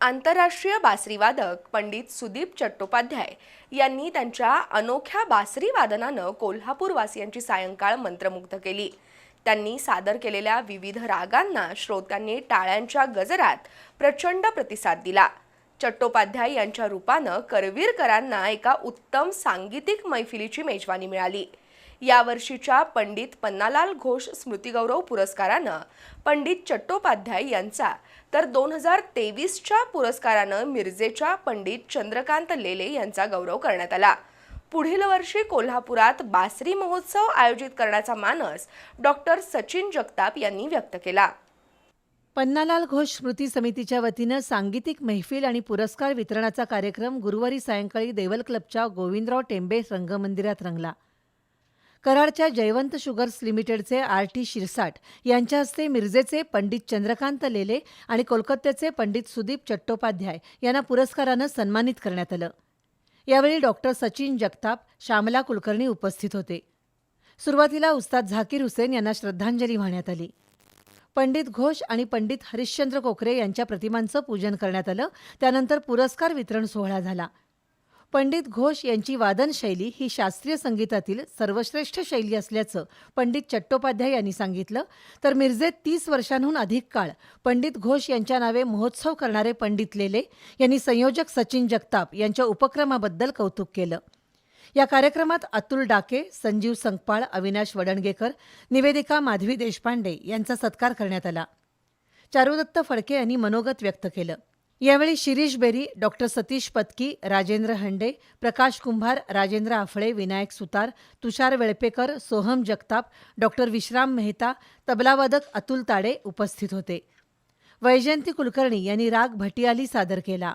आंतरराष्ट्रीय बासरीवादक पंडित सुदीप चट्टोपाध्याय यांनी त्यांच्या अनोख्या बासरी वादनानं कोल्हापूरवासियांची सायंकाळ मंत्रमुग्ध केली. त्यांनी सादर केलेल्या विविध रागांना श्रोत्यांनी टाळ्यांच्या गजरात प्रचंड प्रतिसाद दिला. चट्टोपाध्याय यांच्या रूपानं करवीरकरांना एका उत्तम सांगीतिक मैफिलीची मेजवानी मिळाली. यावर्षीच्या पंडित पन्नालाल घोष स्मृतिगौरव पुरस्कारानं पंडित चट्टोपाध्याय यांचा तर दोन हजार तेवीसच्या पुरस्कारानं मिरजेच्या पंडित चंद्रकांत लेले यांचा गौरव करण्यात आला. पुढील वर्षी कोल्हापुरात बासरी महोत्सव आयोजित करण्याचा मानस डॉक्टर सचिन जगताप यांनी व्यक्त केला. पन्नालाल घोष स्मृती समितीच्या वतीनं सांगीतिक मैफिल आणि पुरस्कार वितरणाचा कार्यक्रम गुरुवारी सायंकाळी देवल क्लबच्या गोविंदराव टेंबे रंगमंदिरात रंगला. कराडच्या जयवंत शुगर्स लिमिटेडचे आर टी शिरसाट यांच्या हस्ते मिरजेचे पंडित चंद्रकांत लेले आणि कोलकात्याचे पंडित सुदीप चट्टोपाध्याय यांना पुरस्कारानं सन्मानित करण्यात आलं. यावेळी डॉक्टर सचिन जगताप श्यामला कुलकर्णी उपस्थित होते. सुरुवातीला उस्ताद झाकीर हुसेन यांना श्रद्धांजली वाहण्यात आली. पंडित घोष आणि पंडित हरिश्चंद्र कोकरे यांच्या प्रतिमांचं पूजन करण्यात आलं. त्यानंतर पुरस्कार वितरण सोहळा झाला. पंडित घोष यांची वादनशैली ही शास्त्रीय संगीतातील सर्वश्रेष्ठ शैली असल्याचं पंडित चट्टोपाध्याय यांनी सांगितलं. तर मिरजेत तीस वर्षांहून अधिक काळ पंडित घोष यांच्या नावे महोत्सव करणारे पंडित लेले यांनी संयोजक सचिन जगताप यांच्या उपक्रमाबद्दल कौतुक केलं. या कार्यक्रमात अतुल डाके संजीव संकपाळ अविनाश वडणगेकर निवेदिका माधवी देशपांडे यांचा सत्कार करण्यात आला. चारुदत्त फडके यांनी मनोगत व्यक्त केलं. यावेळी शिरीष बेरी डॉक्टर सतीश पत्की राजेंद्र हंडे प्रकाश कुंभार राजेंद्र आफळे विनायक सुतार तुषार वेळपेकर सोहम जगताप डॉक्टर विश्राम मेहता तबलावादक अतुल ताडे उपस्थित होते. वैजयंती कुलकर्णी यांनी राग भटियाली सादर केला.